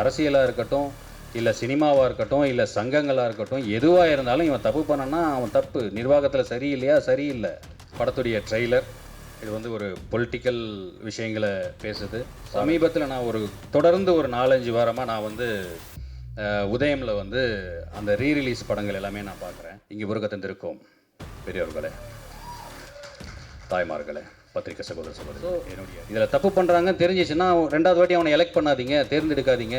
அரசியலாக இருக்கட்டும் இல்லை சினிமாவாக இருக்கட்டும் இல்லை சங்கங்களாக இருக்கட்டும் எதுவாக இருந்தாலும் இவன் தப்பு பண்ணனா அவன் தப்பு. நிர்வாகத்தில் சரியில்லையா? சரியில்லை. படத்துடைய ட்ரெய்லர் இது வந்து ஒரு பொலிட்டிக்கல் விஷயங்களை பேசுது. சமீபத்தில் நான் ஒரு தொடர்ந்து ஒரு நாலஞ்சு வாரமாக நான் வந்து உதயமில் வந்து அந்த ரீ ரிலீஸ் படங்கள் எல்லாமே நான் பார்க்குறேன். இங்கே உருக பெரியவர்களே தாய்மார்களே. பத்திரிக்கை சகோதர. சகோதரி என்னுடைய இதில் தப்பு பண்ணுறாங்கன்னு தெரிஞ்சிச்சுன்னா ரெண்டாவது வாட்டி அவனை எலெக்ட் பண்ணாதீங்க தேர்ந்தெடுக்காதீங்க.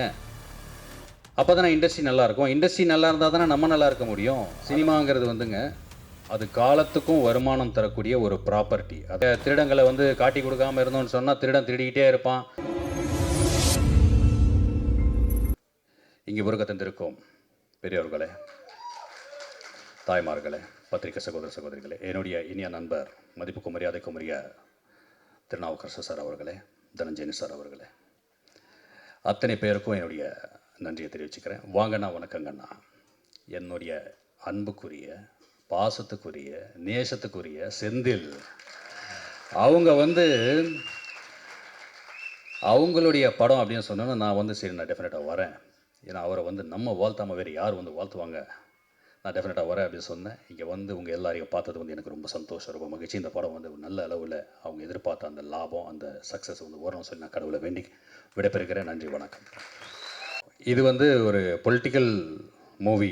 அப்போ தானே இண்டஸ்ட்ரி நல்லா இருக்கும் இண்டஸ்ட்ரி நல்லா இருந்தால் தானே நம்ம நல்லா இருக்க முடியும். சினிமாங்கிறது வந்துங்க அது காலத்துக்கும் வருமானம் தரக்கூடிய ஒரு ப்ராப்பர்ட்டி அதை திருடங்களை வந்து காட்டி கொடுக்காம இருந்தோம்னு சொன்னால் திருடன் திருடிக்கிட்டே இருப்பான். இங்கே உருக தந்திருக்கோம் பெரியவர்களே தாய்மார்களே பத்திரிகை சகோதர சகோதரிகளே என்னுடைய இனிய நண்பர் மதிப்புக்கும் மரியாதைக்கும் உரிய திருநாவுக்கரசு சார் அவர்களே தனஞ்சயனி சார் அவர்களே. அத்தனை பேருக்கும் என்னுடைய நன்றியை தெரிவிச்சுக்கிறேன். வாங்கண்ணா வணக்கங்கண்ணா என்னுடைய அன்புக்குரிய பாசத்துக்குரிய நேசத்துக்குரிய செந்தில். அவங்க வந்து அவங்களுடைய படம் அப்படின்னு சொன்னோன்னா நான் வந்து சரி நான் டெஃபினட்டாக வரேன். ஏன்னா அவரை வந்து நம்ம வாழ்த்தாமல் வேறு யார் வந்து வாழ்த்துவாங்க? நான் டெஃபினட்டாக வரேன் அப்படின்னு சொன்னேன். இங்கே வந்து உங்கள் எல்லாரையும் பார்த்தது வந்து எனக்கு ரொம்ப சந்தோஷம் ரொம்ப மகிழ்ச்சி. இந்த படம் வந்து நல்ல அளவில் அவங்க எதிர்பார்த்த அந்த லாபம் அந்த சக்ஸஸ் வந்து வரணும்னு சொல்லி நான் கடவுளை வேண்டி விடைபெறுகிறேன். நன்றி வணக்கம். இது வந்து ஒரு பொலிட்டிக்கல் மூவி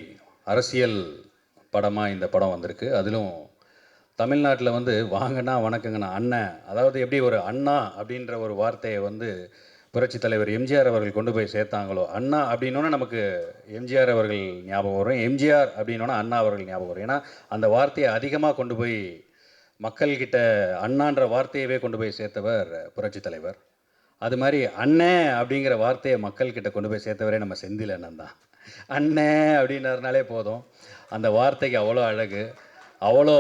அரசியல் படமாக இந்த படம் வந்திருக்கு. அதிலும் தமிழ்நாட்டில் வந்து வாங்கண்ணா வணக்கங்கண்ணா அண்ணன். அதாவது எப்படி ஒரு அண்ணா அப்படின்ற ஒரு வார்த்தையை வந்து புரட்சி தலைவர் எம்ஜிஆர் அவர்கள் கொண்டு போய் சேர்த்தாங்களோ அண்ணா அப்படின்னோன்னா நமக்கு எம்ஜிஆர் அவர்கள் ஞாபகம் வரும். எம்ஜிஆர் அப்படின்னோன்னா அண்ணா அவர்கள் ஞாபகம் வரும். ஏன்னா அந்த வார்த்தையை அதிகமாக கொண்டு போய் மக்கள்கிட்ட அண்ணான்ற வார்த்தையவே கொண்டு போய் சேர்த்தவர் புரட்சி தலைவர். அது மாதிரி அண்ணே அப்படிங்கிற வார்த்தையை மக்கள்கிட்ட கொண்டு போய் சேர்த்தவரே நம்ம செந்தில் அண்ணன் தான். அண்ணே அப்படின்னாருனாலே போதும். அந்த வார்த்தைக்கு அவ்வளோ அழகு அவ்வளோ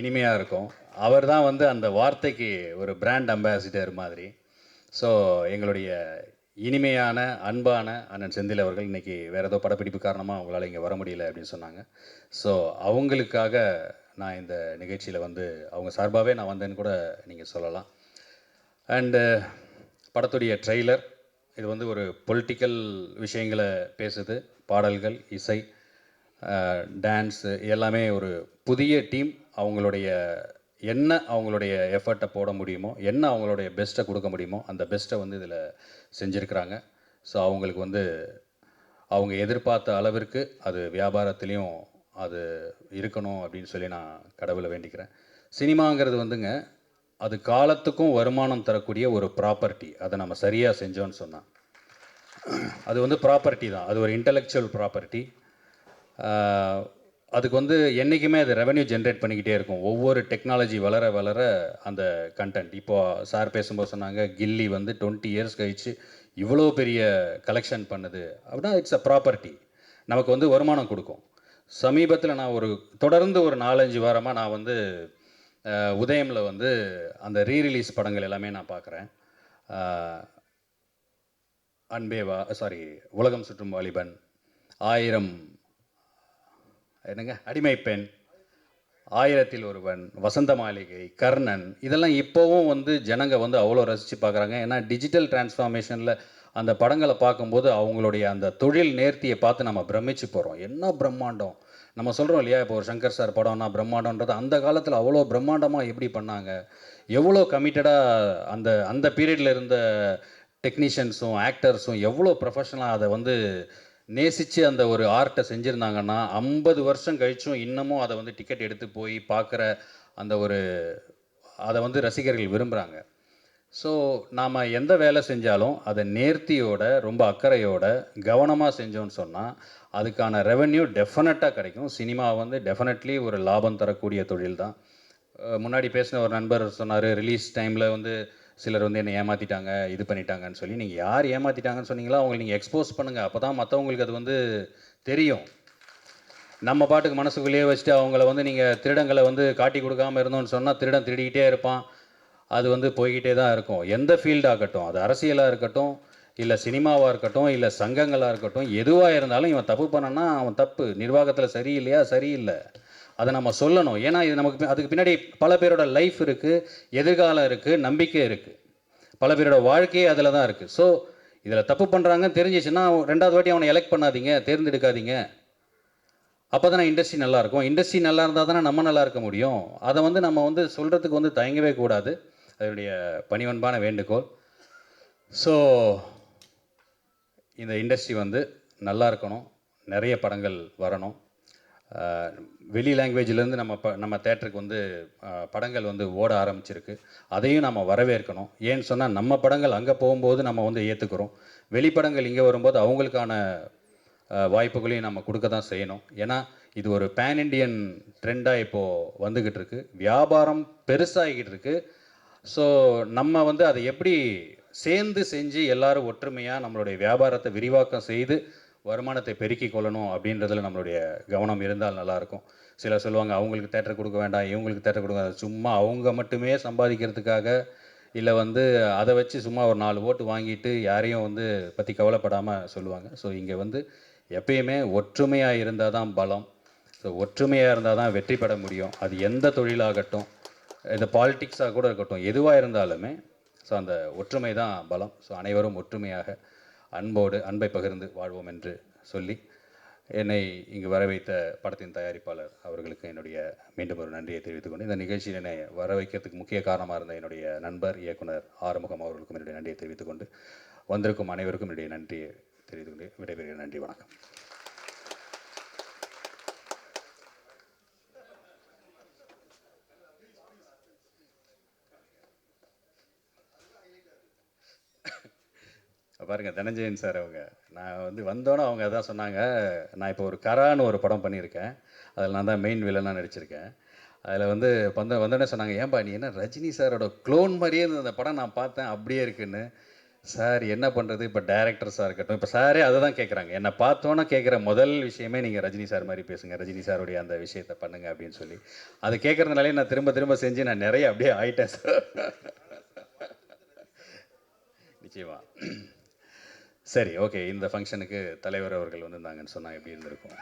இனிமையாக இருக்கும். அவர் தான் வந்து அந்த வார்த்தைக்கு ஒரு பிராண்ட் அம்பாசிடர் மாதிரி. ஸோ எங்களுடைய இனிமையான அன்பான அண்ணன் செந்தில் அவர்கள் இன்றைக்கி வேறு ஏதோ படப்பிடிப்பு காரணமாக அவங்களால் இங்கே வர முடியல அப்படின்னு சொன்னாங்க. ஸோ அவங்களுக்காக நான் இந்த நிகழ்ச்சியில் வந்து அவங்க சார்பாகவே நான் வந்தேன்னு கூட நீங்கள் சொல்லலாம். அண்டு படத்துடைய ட்ரெய்லர் இது வந்து ஒரு பொலிட்டிக்கல் விஷயங்களை பேசுது. பாடல்கள் இசை டான்ஸு எல்லாமே ஒரு புதிய டீம் அவங்களுடைய என்ன அவங்களுடைய எஃபர்ட்டை போட முடியுமோ என்ன அவங்களுடைய பெஸ்ட்டை கொடுக்க முடியுமோ அந்த பெஸ்ட்டை வந்து இதில் செஞ்சுருக்கிறாங்க. ஸோ அவங்களுக்கு வந்து அவங்க எதிர்பார்த்த அளவிற்கு அது வியாபாரத்துலேயும் அது இருக்கணும் அப்படின்னு சொல்லி நான் கடவுளை வேண்டிக்கிறேன். சினிமாங்கிறது வந்துங்க அது காலத்துக்கும் வருமானம் தரக்கூடிய ஒரு ப்ராப்பர்ட்டி அதை நம்ம சரியாக செஞ்சோன்னு சொன்னால் அது வந்து ப்ராப்பர்ட்டி தான். அது ஒரு இன்டலெக்சுவல் ப்ராப்பர்ட்டி அதுக்கு வந்து என்றைக்குமே அது ரெவன்யூ ஜென்ரேட் பண்ணிக்கிட்டே இருக்கும். ஒவ்வொரு டெக்னாலஜி வளர வளர அந்த கண்டென்ட் இப்போது சார் பேசும்போது சொன்னாங்க கில்லி வந்து டுவெண்ட்டி இயர்ஸ் கழிச்சு இவ்வளோ பெரிய கலெக்ஷன் பண்ணுது அப்படின்னா இட்ஸ் அ ப்ராப்பர்ட்டி நமக்கு வந்து வருமானம் கொடுக்கும். சமீபத்தில் நான் ஒரு தொடர்ந்து ஒரு நாலஞ்சு வாரமாக நான் வந்து உதயமில் வந்து அந்த ரீ ரிலீஸ் படங்கள் எல்லாமே நான் பார்க்குறேன் அன்பேவா சாரி உலகம் சுற்றும் வாலிபன் ஆயிரம் என்னங்க? அடிமை பெண் ஆயிரத்தில் ஒருவன் வசந்த மாளிகை கர்ணன் இதெல்லாம் இப்போவும் வந்து ஜனங்க வந்து அவ்வளோ ரசித்து பார்க்குறாங்க. ஏன்னா டிஜிட்டல் டிரான்ஸ்ஃபார்மேஷனில் அந்த படங்களை பார்க்கும்போது அவங்களுடைய அந்த தொழில் நேர்த்தியை பார்த்து நம்ம பிரமிச்சு போகிறோம் என்ன பிரம்மாண்டம்? நம்ம சொல்கிறோம் இல்லையா? இப்போ ஒரு சங்கர் சார் படம்னா பிரம்மாண்டன்றது அந்த காலத்தில் அவ்வளோ பிரம்மாண்டமாக எப்படி பண்ணாங்க? எவ்வளோ கமிட்டடாக அந்த அந்த பீரியடில் இருந்த டெக்னீஷியன்ஸும் ஆக்டர்ஸும் எவ்வளோ ப்ரொஃபஷனலாக அதை வந்து நேசித்து அந்த ஒரு ஆர்ட்டை செஞ்சுருந்தாங்கன்னா ஐம்பது வருஷம் கழிச்சும் இன்னமும் அதை வந்து டிக்கெட் எடுத்து போய் பார்க்குற அந்த ஒரு அதை வந்து ரசிகர்கள் விரும்புகிறாங்க ஸோ நாம் எந்த வேலை செஞ்சாலும் அதை நேர்த்தியோட ரொம்ப அக்கறையோட கவனமாக செஞ்சோன்னு சொன்னால் அதுக்கான ரெவென்யூ டெஃபினட்டாக கிடைக்கும். சினிமா வந்து டெஃபினெட்லி ஒரு லாபம் தரக்கூடிய தொழில் தான். முன்னாடி பேசின ஒரு நண்பர் சொன்னார் ரிலீஸ் டைமில் வந்து சிலர் வந்து என்னை ஏமாற்றிட்டாங்க இது பண்ணிட்டாங்கன்னு சொல்லி நீங்கள் யார் ஏமாற்றிட்டாங்கன்னு சொன்னீங்களோ அவங்களை நீங்கள் எக்ஸ்போஸ் பண்ணுங்கள் அப்போ தான் மற்றவங்களுக்கு அது வந்து தெரியும். நம்ம பாட்டுக்கு மனசுக்குள்ளேயே வச்சுட்டு அவங்கள வந்து நீங்கள் திருடங்களை வந்து காட்டி கொடுக்காம இருந்தோம்னு சொன்னால் திருடன் திருடிக்கிட்டே இருப்பான். அது வந்து போய்கிட்டே தான் இருக்கும். எந்த ஃபீல்டாகட்டும் அது அரசியலாக இருக்கட்டும் இல்லை சினிமாவாக இருக்கட்டும் இல்லை சங்கங்களாக இருக்கட்டும் எதுவாக இருந்தாலும் இவன் தப்பு பண்ணனா அவன் தப்பு. நிர்வாகத்தில் சரியில்லையா? சரியில்லை. அதை நம்ம சொல்லணும். ஏன்னா இது நமக்கு அதுக்கு பின்னாடி பல பேரோட லைஃப் இருக்குது எதிர்காலம் இருக்குது நம்பிக்கை இருக்குது பல பேரோட வாழ்க்கையே அதில் தான் இருக்குது ஸோ இதில் தப்பு பண்ணுறாங்கன்னு தெரிஞ்சிச்சுன்னா ரெண்டாவது வாட்டி அவனை எலெக்ட் பண்ணாதீங்க தேர்ந்தெடுக்காதீங்க. அப்போ தானே இண்டஸ்ட்ரி நல்லாயிருக்கும் இண்டஸ்ட்ரி நல்லா இருந்தால் தானே நம்ம நல்லா இருக்க முடியும். அதை வந்து நம்ம வந்து சொல்கிறதுக்கு வந்து தயங்கவே கூடாது. அதனுடைய பணிவன்பான வேண்டுகோள். ஸோ இந்த இண்டஸ்ட்ரி வந்து நல்லா இருக்கணும். நிறைய படங்கள் வரணும். வெளி லாங்குவேஜ்லேருந்து நம்ம ப நம்ம தேட்டருக்கு வந்து படங்கள் வந்து ஓட ஆரம்பிச்சிருக்கு. அதையும் நம்ம வரவேற்கணும். ஏன்னு சொன்னால் நம்ம படங்கள் அங்கே போகும்போது நம்ம வந்து ஏற்றுக்கிறோம் வெளிப்படங்கள் இங்கே வரும்போது அவங்களுக்கான வாய்ப்புகளையும் நம்ம கொடுக்க தான் செய்யணும். ஏன்னா இது ஒரு பேன் இண்டியன் ட்ரெண்டாக இப்போது வந்துக்கிட்டு இருக்கு. வியாபாரம் பெருசாகிக்கிட்டு இருக்கு. ஸோ நம்ம வந்து அதை எப்படி சேர்ந்து செஞ்சு எல்லாரும் ஒற்றுமையாக நம்மளுடைய வியாபாரத்தை விரிவாக்கம் செய்து வருமானத்தை பெருக்கிக் கொள்ளணும் அப்படின்றதுல நம்மளுடைய கவனம் இருந்தால் நல்லாயிருக்கும். சிலர் சொல்லுவாங்க அவங்களுக்கு தேட்டர் கொடுக்க வேண்டாம் இவங்களுக்கு தேட்டர் கொடுக்க வேண்டாம். சும்மா அவங்க மட்டுமே சம்பாதிக்கிறதுக்காக இல்லை வந்து அதை வச்சு சும்மா ஒரு நாலு ஓட்டு வாங்கிட்டு யாரையும் வந்து பற்றி கவலைப்படாமல் சொல்லுவாங்க. ஸோ இங்கே வந்து எப்பயுமே ஒற்றுமையாக இருந்தால் தான் பலம். ஸோ ஒற்றுமையாக இருந்தால் தான் வெற்றி பெற முடியும். அது எந்த தொழிலாகட்டும் இந்த பாலிட்டிக்ஸாக கூட இருக்கட்டும் எதுவாக இருந்தாலுமே ஸோ அந்த ஒற்றுமை தான் பலம். ஸோ அனைவரும் ஒற்றுமையாக அன்போடு அன்பை பகிர்ந்து வாழ்வோம் என்று சொல்லி என்னை இங்கு வர வைத்த படத்தின் தயாரிப்பாளர் அவர்களுக்கு என்னுடைய மீண்டும் ஒரு நன்றியை தெரிவித்துக் கொண்டு இந்த நிகழ்ச்சியில் என்னை வர வைக்கிறதுக்கு முக்கிய காரணமாக இருந்த என்னுடைய நண்பர் இயக்குனர் ஆறுமுகம் அவர்களுக்கும் என்னுடைய நன்றியை தெரிவித்துக் கொண்டு வந்திருக்கும் அனைவருக்கும் என்னுடைய நன்றியை தெரிவித்துக் கொண்டு விடைபெறுகிறேன். நன்றி வணக்கம். பாருங்கள் தனஞ்சயன் சார் அவங்க. நான் வந்து வந்தோன்னே அவங்க அதான் சொன்னாங்க நான் இப்போ ஒரு கரான்னு ஒரு படம் பண்ணியிருக்கேன். அதில் நான் தான் மெயின் வில்லனாக நடிச்சிருக்கேன். அதில் வந்து வந்த வந்தோடனே சொன்னாங்க ஏன்பா நீ என்ன ரஜினி சாரோட க்ளோன் மாதிரியே இருந்த அந்த படம் நான் பார்த்தேன் அப்படியே இருக்குன்னு. சார் என்ன பண்ணுறது இப்போ டேரக்டர்ஸாக இருக்கட்டும். இப்போ சாரே அதை தான் கேட்குறாங்க. என்னை பார்த்தோன்னே கேட்குற முதல் விஷயமே நீங்கள் ரஜினி சார் மாதிரி பேசுங்க. ரஜினி சாருடைய அந்த விஷயத்தை பண்ணுங்க அப்படின்னு சொல்லி. அது கேட்குறதுனாலே நான் திரும்ப திரும்ப செஞ்சு நான் நிறைய அப்படியே ஆயிட்டேன் சார். நிச்சயமா. சரி ஓகே இந்த ஃபங்க்ஷனுக்கு தலைவர் அவர்கள் வந்திருந்தாங்கன்னு சொன்னால் எப்படி இருந்திருக்கும்?